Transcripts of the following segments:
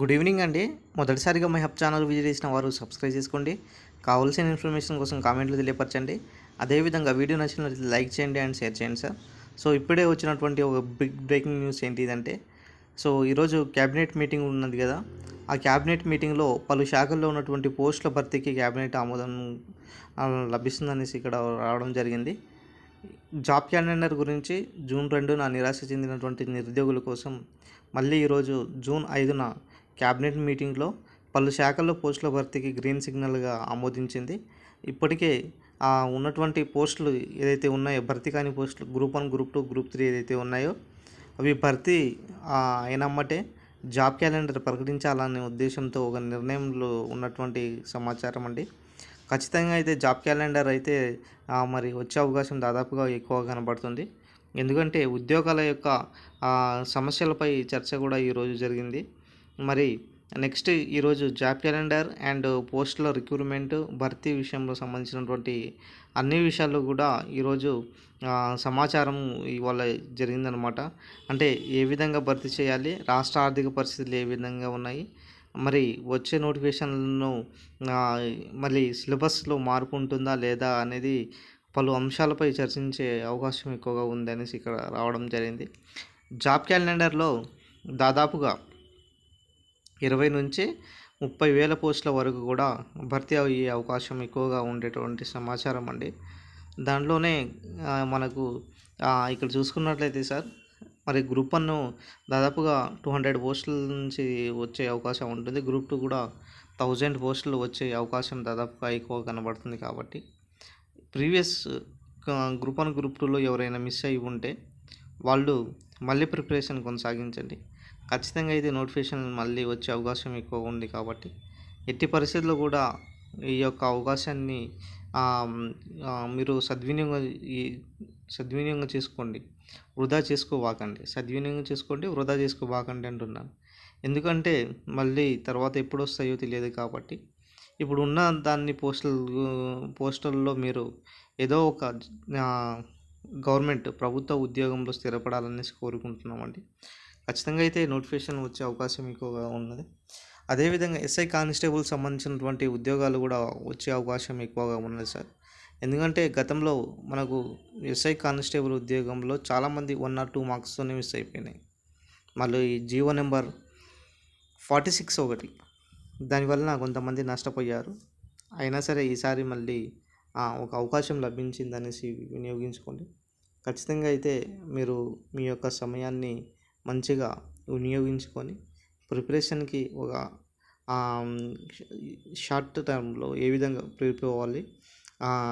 Good evening అండి. మొదటిసారిగా my hub channel visit చేసిన వారు సబ్స్క్రైబ్ చేసుకోండి. కావాల్సిన ఇన్ఫర్మేషన్ కోసం కామెంట్లు తెలియపరచండి. అదేవిధంగా వీడియో నచ్చినట్లయితే లైక్ చేయండి అండ్ షేర్ చేయండి సార్. సో ఇప్పుడే వచ్చినటువంటి ఒక బిగ్ బ్రేకింగ్ న్యూస్ ఏంటిదంటే సో ఈరోజు క్యాబినెట్ మీటింగ్ ఉన్నది కదా. ఆ క్యాబినెట్ మీటింగ్లో పలు శాఖల్లో ఉన్నటువంటి పోస్టుల భర్తీకి క్యాబినెట్ ఆమోదం లభిస్తుందనేసి ఇక్కడ రావడం జరిగింది. జాబ్ క్యాలెండర్ గురించి జూన్ రెండున నిరాశ చెందినటువంటి నిరుద్యోగుల కోసం మళ్ళీ ఈరోజు జూన్ ఐదున క్యాబినెట్ మీటింగ్లో పలు శాఖల్లో పోస్టుల భర్తీకి గ్రీన్ సిగ్నల్గా ఆమోదించింది. ఇప్పటికే ఆ ఉన్నటువంటి పోస్టులు ఏదైతే ఉన్నాయో భర్తీ కాని పోస్టులు group one group two group three ఏదైతే ఉన్నాయో అవి భర్తీ అయినమ్మటే జాబ్ క్యాలెండర్ ప్రకటించాలనే ఉద్దేశంతో ఒక నిర్ణయంలో ఉన్నటువంటి సమాచారం అండి. ఖచ్చితంగా అయితే జాబ్ క్యాలెండర్ అయితే మరి వచ్చే అవకాశం దాదాపుగా ఎక్కువ కనబడుతుంది. ఎందుకంటే ఉద్యోగాల యొక్క సమస్యలపై చర్చ కూడా ఈరోజు జరిగింది. మరి నెక్స్ట్ ఈరోజు జాబ్ క్యాలెండర్ అండ్ పోస్టుల రిక్రూట్మెంట్ భర్తీ విషయంలో సంబంధించినటువంటి అన్ని విషయాలు కూడా ఈరోజు సమాచారం ఇవాళ జరిగిందనమాట అంటే ఏ విధంగా భర్తీ చేయాలి రాష్ట్ర ఆర్థిక పరిస్థితులు ఏ విధంగా ఉన్నాయి మరి వచ్చే నోటిఫికేషన్లను మళ్ళీ సిలబస్లో మార్పు ఉంటుందా లేదా అనేది పలు అంశాలపై చర్చించే అవకాశం ఎక్కువగా ఉందనేసి ఇక్కడ రావడం జరిగింది. జాబ్ క్యాలెండర్లో దాదాపుగా ఇరవై నుంచి ముప్పై వేల పోస్టుల వరకు కూడా భర్తీ అయ్యే అవకాశం ఎక్కువగా ఉండేటువంటి సమాచారం అండి. దాంట్లోనే మనకు ఇక్కడ చూసుకున్నట్లయితే సార్ మరి గ్రూప్ వన్ను దాదాపుగా టూ హండ్రెడ్ పోస్టుల నుంచి వచ్చే అవకాశం ఉంటుంది. గ్రూప్ టూ కూడా థౌజండ్ పోస్టులు వచ్చే అవకాశం దాదాపుగా ఎక్కువ కనబడుతుంది కాబట్టి. ప్రీవియస్ గ్రూప్ వన్ గ్రూప్ టూలో ఎవరైనా మిస్ అయి ఉంటే వాళ్ళు మళ్ళీ ప్రిపరేషన్ కొనసాగించండి. ఖచ్చితంగా అయితే నోటిఫికేషన్ మళ్ళీ వచ్చే అవకాశం ఎక్కువ ఉంది కాబట్టి ఎట్టి పరిస్థితుల్లో కూడా ఈ యొక్క అవకాశాన్ని మీరు సద్వినియోగం ఈ సద్వినియోగం చేసుకోండి. వృధా చేసుకోవాకండి సద్వినియోగం చేసుకోండి వృధా చేసుకోవాకండి అంటున్నాను. ఎందుకంటే మళ్ళీ తర్వాత ఎప్పుడు వస్తాయో తెలియదు కాబట్టి ఇప్పుడు ఉన్న దాన్ని పోస్టల్ పోస్టల్లో మీరు ఏదో ఒక గవర్నమెంట్ ప్రభుత్వ ఉద్యోగంలో స్థిరపడాలనేసి కోరుకుంటున్నామండి. ఖచ్చితంగా అయితే నోటిఫికేషన్ వచ్చే అవకాశం ఎక్కువగా ఉన్నది. అదేవిధంగా ఎస్ఐ కానిస్టేబుల్ సంబంధించినటువంటి ఉద్యోగాలు కూడా వచ్చే అవకాశం ఎక్కువగా ఉన్నది సార్. ఎందుకంటే గతంలో మనకు ఎస్ఐ కానిస్టేబుల్ ఉద్యోగంలో చాలామంది వన్ ఆర్ టూ మార్క్స్తోనే మిస్ అయిపోయినాయి. మళ్ళీ ఈ జీవో నెంబర్ ఫార్టీ సిక్స్ ఒకటి. దానివలన కొంతమంది నష్టపోయారు. అయినా సరే ఈసారి మళ్ళీ ఒక అవకాశం లభించిందనేసి వినియోగించుకోండి. ఖచ్చితంగా అయితే మీరు మీ యొక్క సమయాన్ని మంచిగా వినియోగించుకొని ప్రిపరేషన్కి ఒక షార్ట్ టర్మ్లో ఏ విధంగా ప్రిపేర్ అవ్వాలి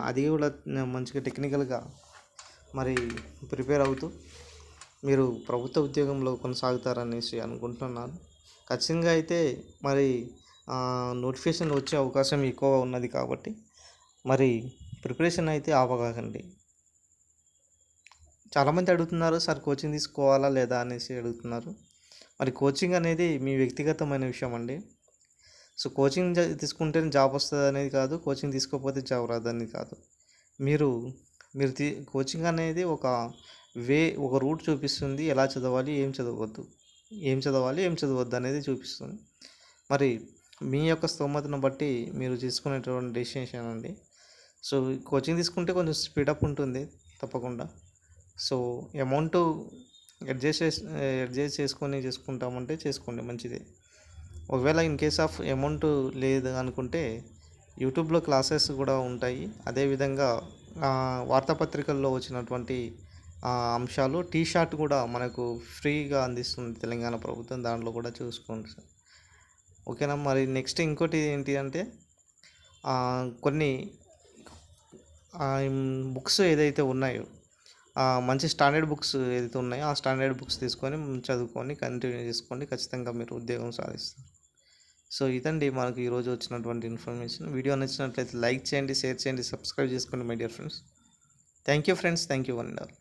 అది కూడా మంచిగా టెక్నికల్గా మరి ప్రిపేర్ అవుతూ మీరు ప్రభుత్వ ఉద్యోగంలో కొనసాగుతారనేసి అనుకుంటున్నాను. ఖచ్చితంగా అయితే మరి నోటిఫికేషన్ వచ్చే అవకాశం ఎక్కువ ఉన్నది కాబట్టి మరి ప్రిపరేషన్ అయితే ఆపకండి చాలామంది అడుగుతున్నారు సార్ కోచింగ్ తీసుకోవాలా లేదా? అనేసి అడుగుతున్నారు. మరి కోచింగ్ అనేది మీ వ్యక్తిగతమైన విషయం అండి సో కోచింగ్ తీసుకుంటేనే జాబ్ వస్తుంది అనేది కాదు కోచింగ్ తీసుకోకపోతే జాబ్ అనేది కాదు. మీరు మీరు తీ కోచింగ్ అనేది ఒక వే ఒక రూట్ చూపిస్తుంది. ఎలా చదవాలి ఏం చదవద్దు ఏం చదవాలి ఏం చదవద్దు అనేది చూపిస్తుంది. మరి మీ యొక్క స్తోమతను బట్టి మీరు తీసుకునేటువంటి డెసిషన్ అండి. సో కోచింగ్ తీసుకుంటే కొంచెం స్పీడప్ ఉంటుంది తప్పకుండా. సో అమౌంట్ అడ్జస్ట్ చేసి అడ్జస్ట్ చేసుకొని చేసుకుంటామంటే చేసుకోండి మంచిదే. ఒకవేళ ఇన్ కేస్ ఆఫ్ అమౌంట్ లేదు అనుకుంటే యూట్యూబ్లో క్లాసెస్ కూడా ఉంటాయి. అదేవిధంగా వార్తాపత్రికల్లో వచ్చినటువంటి అంశాలు టీ షర్ట్ కూడా మనకు ఫ్రీగా అందిస్తుంది తెలంగాణ ప్రభుత్వం దాంట్లో కూడా చూసుకోండి సార్. ఓకేనా? మరి నెక్స్ట్ ఇంకోటి ఏంటి అంటే కొన్ని బుక్స్ ఏదైతే ఉన్నాయో మంచి స్టాండర్డ్ బుక్స్ ఏదైతే ఉన్నాయో ఆ స్టాండర్డ్ బుక్స్ తీసుకొని చదువుకొని కంటిన్యూ చేసుకోండి ఖచ్చితంగా మీరు ఉద్యోగం సాధిస్తారు. సో ఇదండి మనకు ఈరోజు వచ్చినటువంటి ఇన్ఫర్మేషన్. వీడియో నచ్చినట్లయితే లైక్ చేయండి షేర్ చేయండి సబ్స్క్రైబ్ చేసుకోండి my dear friends. Thank you friends. Thank you one and all